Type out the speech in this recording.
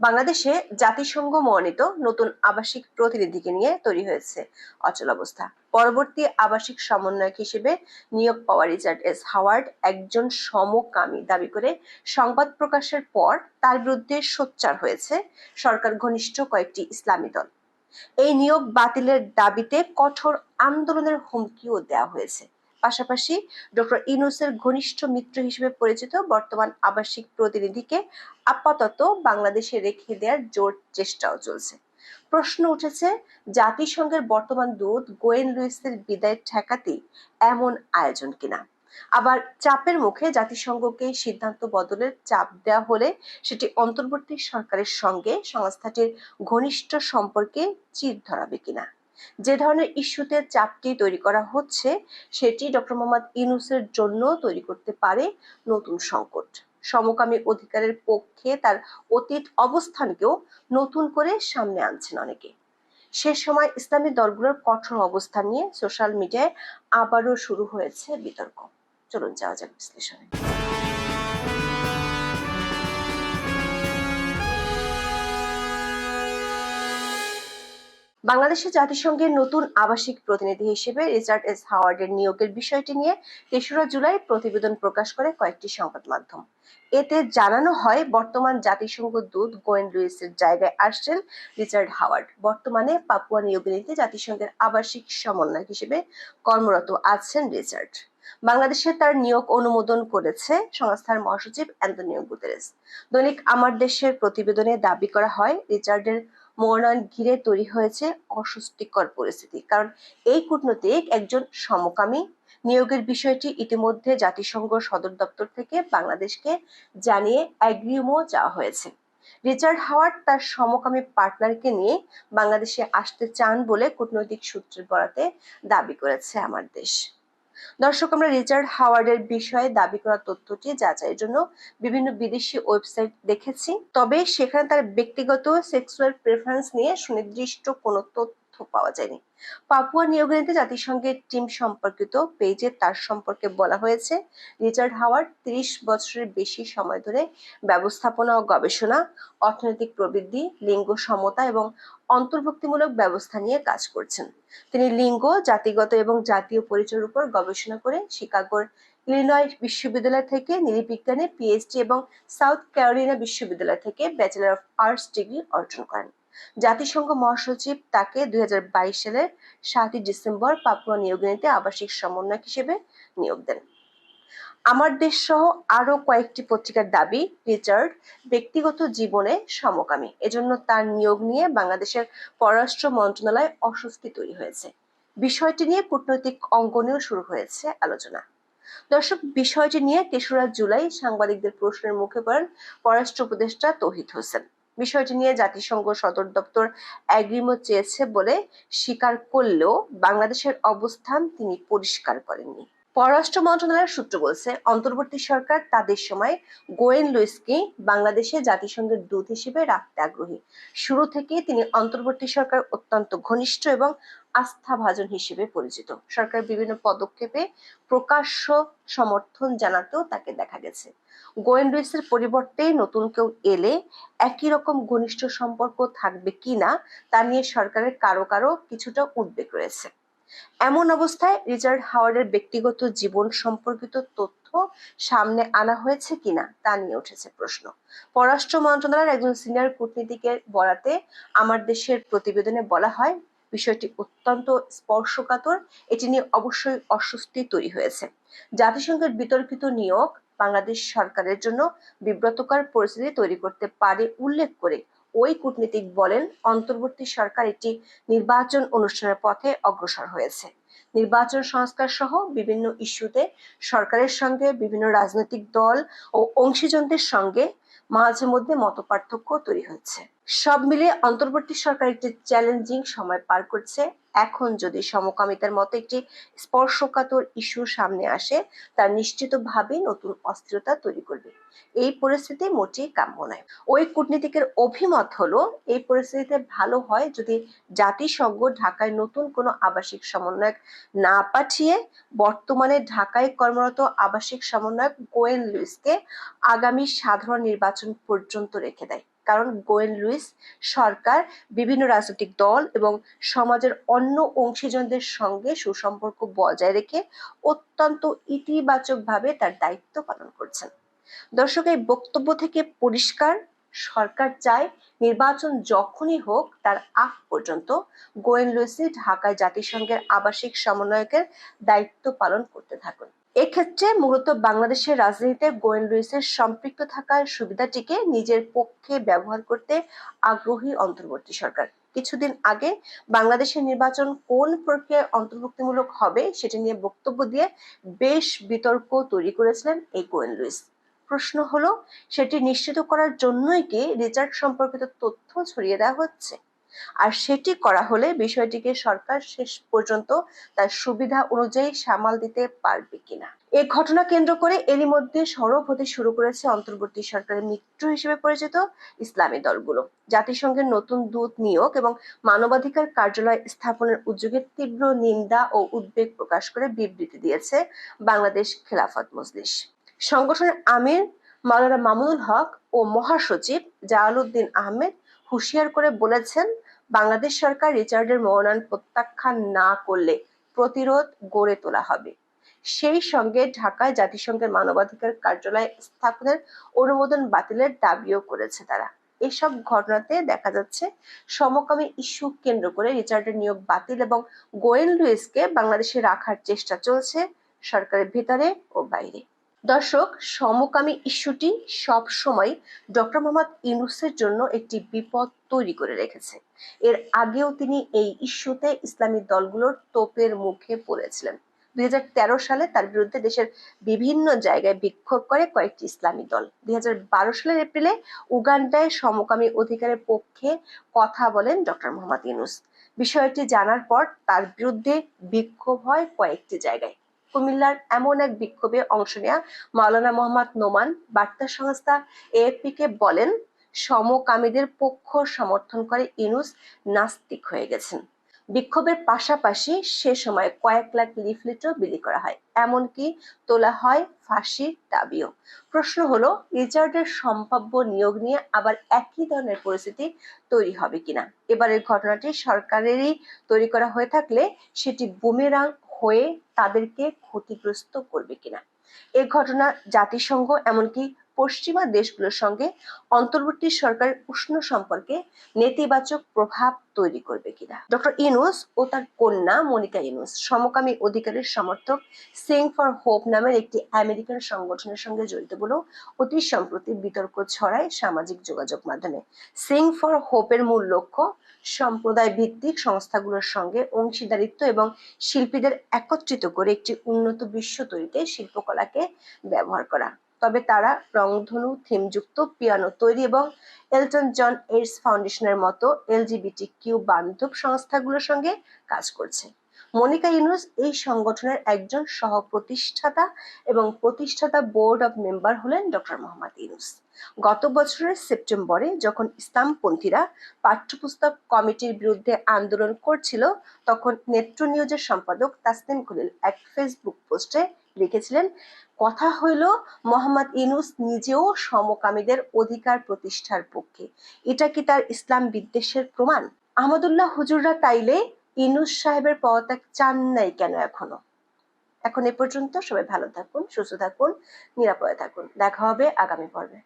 বাংলাদেশে জাতিসংঘ মনোনীত নতুন আবাসিক প্রতিনিধিকে নিয়ে তৈরি হয়েছে অচল অবস্থা। পরবর্তী আবাসিক সমন্বয়ক হিসেবে নিয়োগ পাওয়া রিচার্ড এস হাওয়ার্ড একজন সমকামী দাবি করে সংবাদ প্রকাশের পর তার বিরুদ্ধে সোচ্চার হয়েছে সরকার ঘনিষ্ঠ কয়েকটি ইসলামী দল। এই নিয়োগ বাতিলের দাবিতে কঠোর আন্দোলনের হুমকিও দেওয়া হয়েছে। পাশাপাশি ডক্টর ইনুসের ঘনিষ্ঠ মিত্র হিসেবে পরিচিত বর্তমান আবাসিক প্রতিনিধিকে আপাতত বাংলাদেশে রেখে দেওয়ার জোর চেষ্টাও চলছে। প্রশ্ন উঠেছে, জাতিসংঘের বর্তমান দূত গোয়েন লুইসের বিদায় ঠেকাতে এমন আয়োজন কিনা? আবার চাপের মুখে জাতিসংঘকে সিদ্ধান্ত বদলের চাপ দেওয়া হলে সেটি অন্তর্বর্তী সরকারের সঙ্গে সংস্থাটির ঘনিষ্ঠ সম্পর্কে চির ধরাবে কিনা? যে ধরনের ইস্যুতে চাপটি তৈরি করা হচ্ছে, সেটি ডক্টর মোহাম্মদ ইনুসের জন্য তৈরি করতে পারে নতুন সংকট। সমকামী অধিকারের পক্ষে তার অতীত অবস্থানকেও নতুন করে সামনে আনছেন অনেকে। সে সময় ইসলামী দলগুলোর কঠোর অবস্থান নিয়ে সোশ্যাল মিডিয়ায় আবারও শুরু হয়েছে বিতর্ক। চলুন যাওয়া যাক বিশ্লেষণে। বাংলাদেশে জাতিসংঘের নতুন আবাসিক প্রতিনিধি হিসেবে রিচার্ড এস হাওয়ার্ডের নিয়োগের বিষয়টি নিয়ে তেসরা জুলাই প্রতিবেদন প্রকাশ করে কয়েকটি সংবাদ মাধ্যম। এতে জানানো হয়, বর্তমান জাতিসংঘ দূত গোয়েন লুইসের জায়গায় আসছেন রিচার্ড হাওয়ার্ড। বর্তমানে পাপুয়া নিউগিনিতে জাতিসংঘের আবাসিক সমন্বয়ক হিসেবে কর্মরত আছেন রিচার্ড। বাংলাদেশে তার নিয়োগ অনুমোদন করেছে সংস্থার মহাসচিব অ্যান্তনিও গুতেরেস। দৈনিক আমার দেশের প্রতিবেদনে দাবি করা হয়, রিচার্ডের মনোনয়ন ঘিরে তৈরি হয়েছে অস্বস্তিকর পরিস্থিতি। কারণ এই কূটনৈতিক একজন সমকামী নিয়োগের বিষয়টি ইতিমধ্যে জাতিসংঘ সদর দপ্তর থেকে বাংলাদেশকে জানিয়ে অ্যাগ্রিমো চাওয়া হয়েছে। রিচার্ড হাওয়ার্ড তার সমকামী পার্টনারকে নিয়ে বাংলাদেশে আসতে চান বলে কূটনৈতিক সূত্রের বরাতে দাবি করেছে আমার দেশ। দর্শক, আমরা রিচার্ড হাওয়ার্ডের বিষয়ে দাবি করা তথ্যটি যাচাইয়ের জন্য বিভিন্ন বিদেশি ওয়েবসাইট দেখেছি। তবে সেখানে তার ব্যক্তিগত সেক্সুয়াল প্রেফারেন্স নিয়ে সুনির্দিষ্ট কোনো তথ্য পাওয়া যায়নি। পাপুয়া নিয়োগনীতে জাতিসংঘের টিম সম্পর্কিত পেজে তার সম্পর্কে বলা হয়েছে, রিচার্ড হাওয়ার্ড ত্রিশ বছরের বেশি সময় ধরে ব্যবস্থাপনা ও গবেষণা, অর্থনৈতিক প্রবৃদ্ধি, লিঙ্গ সমতা এবং অন্তর্ভুক্তিমূলক ব্যবস্থা নিয়ে কাজ করছেন। তিনি লিঙ্গ, জাতিগত এবং জাতীয় পরিচয়ের উপর গবেষণা করে শিকাগোর ইলিনয় বিশ্ববিদ্যালয় থেকে নৃবিজ্ঞানে পিএইচডি এবং সাউথ ক্যারোলিনা বিশ্ববিদ্যালয় থেকে ব্যাচেলর অফ আর্টস ডিগ্রি অর্জন করেন। জাতিসংঘ মহাসচিব তাকে দুই হাজার বাইশ সালের সাতই ডিসেম্বর পাপুয়া নিয়োগনীতে আবাসিক সমন্বয়ক হিসেবে নিয়োগ দেন। আমার দেশ সহ আরও কয়েকটি পত্রিকার দাবি, রিচার্ড, ব্যক্তিগত জীবনে সমকামী। এজন্য তার নিয়োগ নিয়ে বাংলাদেশের পররাষ্ট্র মন্ত্রণালয় অস্বস্তি তৈরি হয়েছে। বিষয়টি নিয়ে কূটনৈতিক অঙ্গনেও শুরু হয়েছে আলোচনা। দর্শক, বিষয়টি নিয়ে তেসরা জুলাই সাংবাদিকদের প্রশ্নের মুখে পড়েন পররাষ্ট্র উপদেষ্টা তৌহিদ হোসেন। বিষয়টি নিয়ে জাতিসংঘ সদর দপ্তর অ্যাগ্রিমো চেয়েছে বলে স্বীকার করলেও বাংলাদেশের অবস্থান তিনি পরিষ্কার করেননি। পররাষ্ট্র মন্ত্রণালয়ের সূত্র বলছে, অন্তর্বর্তী সরকার তাদের সময় গোয়েন লুইসকে বাংলাদেশে জাতিসংঘের দূত হিসেবে রাখতে আগ্রহী। শুরু থেকে তিনি অন্তর্বর্তী সরকার অত্যন্ত ঘনিষ্ঠ এবং আস্থাভাজন হিসেবে পরিচিত। সরকার বিভিন্ন পদক্ষেপে প্রকাশ্য সমর্থন জানাতেও তাকে দেখা গেছে। গোয়েন লুইসের পরিবর্তে নতুন কেউ এলে একই রকম ঘনিষ্ঠ সম্পর্ক থাকবে কিনা তা নিয়ে সরকারের কারও কারও কিছুটা উদ্বেগ রয়েছে। এমন অবস্থায় রিচার্ড হাওয়ার্ডের ব্যক্তিগত জীবন সম্পর্কিত তথ্য সামনে আনা হয়েছে কিনা তা নিয়ে উঠেছে প্রশ্ন। পররাষ্ট্র মন্ত্রণালয়ের একজন সিনিয়র কূটনীতিকের বরাতে আমার দেশের প্রতিবেদনে বলা হয় বিষয়টি অত্যন্ত স্পর্শকাতর। এটি নিয়ে অবশ্যই অস্বস্তি তৈরি হয়েছে। জাতিসংঘের বিতর্কিত নিয়োগ বাংলাদেশ সরকারের জন্য বিব্রতকর পরিস্থিতি তৈরি করতে পারে উল্লেখ করে ওই কূটনীতিক বলেন, অন্তর্বর্তী সরকার একটি নির্বাচন অনুষ্ঠানের পথে অগ্রসর হয়েছে। নির্বাচন সংস্কার সহ বিভিন্ন ইস্যুতে সরকারের সঙ্গে বিভিন্ন রাজনৈতিক দল ও অংশীজনদের সঙ্গে মাঝে মধ্যে মত পার্থক্য তৈরি হচ্ছে সব মিলিয়ে অন্তর্বর্তী সরকার একটি চ্যালেঞ্জিং সময় পার করছে। এখন যদি সমকামিতার মতো একটি স্পর্শকাতর ইস্যু সামনে আসে তা নিশ্চিতভাবেই নতুন অস্থিরতা তৈরি করবে। এই পরিস্থিতি মোটেই কাম্য নয়। ওই কূটনীতিকের অভিমত হলো, এই পরিস্থিতিতে ভালো হয় যদি জাতিসংঘ ঢাকায় নতুন কোনো আবাসিক সমন্বয়ক না পাঠিয়ে বর্তমানে ঢাকায় কর্মরত আবাসিক সমন্বয়ক গোয়েন লুইসকে আগামী সাধারণ নির্বাচন পর্যন্ত রেখে দেয়। কারণ গোয়েন লুইস সরকার বিভিন্ন রাজনৈতিক দল এবং সমাজের অন্য অংশীজনদের সঙ্গে সুসম্পর্ক বজায় রেখে অত্যন্ত ইতিবাচকভাবে তার দায়িত্ব পালন করছেন। দর্শক, এই বক্তব্য থেকে পরিষ্কার, সরকার চায় নির্বাচন যখনই হোক তার আগ পর্যন্ত গোয়েন লুইসি ঢাকায় জাতিসংঘের আবাসিক সমন্বয়কের দায়িত্ব পালন করতে থাকুন। এক্ষেত্রে মূলত বাংলাদেশের রাজনীতিতে গোয়েন লুইসের সম্পৃক্ত থাকার সুবিধাটিকে নিজের পক্ষে ব্যবহার করতে আগ্রহী অন্তর্বর্তী সরকার। কিছুদিন আগে বাংলাদেশের নির্বাচন কোন প্রক্রিয়ায় অন্তর্ভুক্তিমূলক হবে সেটি নিয়ে বক্তব্য দিয়ে বেশ বিতর্ক তৈরি করেছিলেন এই গোয়েন লুইস। প্রশ্ন হলো, সেটি নিশ্চিত করার জন্যই কি রিচার্ড সম্পর্কিত তথ্য ছড়িয়ে দেওয়া হচ্ছে? আর সেটি করা হলে বিষয়টিকে সরকার শেষ পর্যন্ত তার সুবিধা অনুযায়ী সামাল দিতে পারবে কিনা। এ ঘটনা কেন্দ্র করে এরই মধ্যে সরব হতে শুরু করেছে অন্তর্বর্তী সরকারের মিত্র হিসেবে পরিচিত ইসলামী দলগুলো। জাতিসংঘের নতুন দূত নিয়োগ এবং মানবাধিকার কার্যালয় স্থাপনের উদ্যোগে তীব্র নিন্দা ও উদ্বেগ প্রকাশ করে বিবৃতি দিয়েছে বাংলাদেশ খেলাফত মজলিস। সংগঠনের আমির মাওলানা মামুনুল হক ও মহাসচিব জালালউদ্দিন আহমেদ হুঁশিয়ার করে বলেছেন বাংলাদেশ সরকার রিচার্ডের মনোনয়ন প্রত্যাখ্যান না করলে প্রতিরোধ গড়ে তোলা হবে। সেই সঙ্গে ঢাকায় জাতিসংঘের মানবাধিকার কার্যালয় স্থাপনের অনুমোদন বাতিলের দাবিও করেছে তারা। এসব ঘটনাতে দেখা যাচ্ছে, সমকামী ইস্যু কেন্দ্র করে রিচার্ডের নিয়োগ বাতিল এবং গোয়েন লুইসকে বাংলাদেশে রাখার চেষ্টা চলছে সরকারের ভেতরে ও বাইরে। দর্শক, সমকামী ইস্যুটি সব সময় ডক্টর মোহাম্মদ ইউনুসের জন্য একটি বিপদ তৈরি করে রেখেছে। এর আগেও তিনি এই ইস্যুতে ইসলামী দলগুলোর তোপের মুখে পড়েছিলেন। দুই সালে তার বিরুদ্ধে দেশের বিভিন্ন জায়গায় বিক্ষোভ করে কয়েকটি ইসলামী দল। দুই সালের এপ্রিলে উগান্ডায় সমকামী অধিকারের পক্ষে কথা বলেন ডক্টর মোহাম্মদ ইউনুস। বিষয়টি জানার পর তার বিরুদ্ধে বিক্ষোভ হয় কয়েকটি জায়গায়। কুমিল্লার এমন এক বিক্ষোভে অংশ নেয়া মাওলানা মোহাম্মদ নোমান বার্তা সংস্থা এএফপি কে বলেন সমকামীদের পক্ষ সমর্থন করে ইনুস নাস্তিক হয়ে গেছেন। বিক্ষোভের পাশাপাশি সে সময় কয়েক লাখ লিফলেটও বিলি করা হয়, এমনকি তোলা হয় ফাঁসির দাবিও। প্রশ্ন হলো রিচার্ডের সম্ভাব্য নিয়োগ নিয়ে আবার একই ধরনের পরিস্থিতি তৈরি হবে কিনা? এবারের ঘটনাটি সরকারেরই তৈরি করা হয়ে থাকলে সেটি বুমেরাং হয়ে তাদেরকে ক্ষতিগ্রস্ত করবে কিনা? এ ঘটনা জাতিসংঘ, এমনকি পশ্চিমা দেশগুলোর সঙ্গে অন্তর্বর্তী সরকারের উষ্ণ সম্পর্কে নেতিবাচক প্রভাব তৈরি করবে কিনা? ডক্টর ইনুস ও তার কন্যা মনিকা ইনুস সমকামী অধিকারের সমর্থক সিং ফর হোপ নামের একটি আমেরিকান সংগঠনের সঙ্গে জড়িত বলেও অতি সম্প্রতি বিতর্ক ছড়ায় সামাজিক যোগাযোগ মাধ্যমে। সিং ফর হোপের মূল লক্ষ্য সম্প্রদায় ভিত্তিক সংস্থাগুলোর সঙ্গে অংশীদারিত্ব এবং শিল্পীদের একত্রিত করে একটি উন্নত বিশ্ব তৈরিতে শিল্পকলাকে ব্যবহার করা। তবে তারা রংধনু, থিমযুক্ত, পিয়ানো তৈরি এবং এলটন জন এইডস ফাউন্ডেশনের মতো এলজিবিটি কিউ বান্ধব সংস্থাগুলোর সঙ্গে কাজ করছে। মনিকা ইউনুস এই সংগঠনের একজন সহ প্রতিষ্ঠাতা এবং প্রতিষ্ঠাতা বোর্ড অব মেম্বার হলেন ডক্টর মোহাম্মদ ইউনুস। গত বছরের সেপ্টেম্বরে যখন ইসলামপন্থীরা পাঠ্যপুস্তক কমিটির বিরুদ্ধে আন্দোলন করছিল, তখন নেত্র নিউজের সম্পাদক তাসনিম খলিল এক ফেসবুক পোস্টে লিখেছিলেন কথা হইল, মোহাম্মদ ইনুস নিজেও সমকামীদের অধিকার প্রতিষ্ঠার পক্ষে। এটা কি তার ইসলাম বিদ্বেষের প্রমাণ? আহমদুল্লাহ হুজুররা তাইলে ইনুস সাহেবের পদত্যাগ চান নাই কেন এখনও? এখন এ পর্যন্ত সবাই ভালো থাকুন, সুস্থ থাকুন, নিরাপদে থাকুন। দেখা হবে আগামী পর্বে।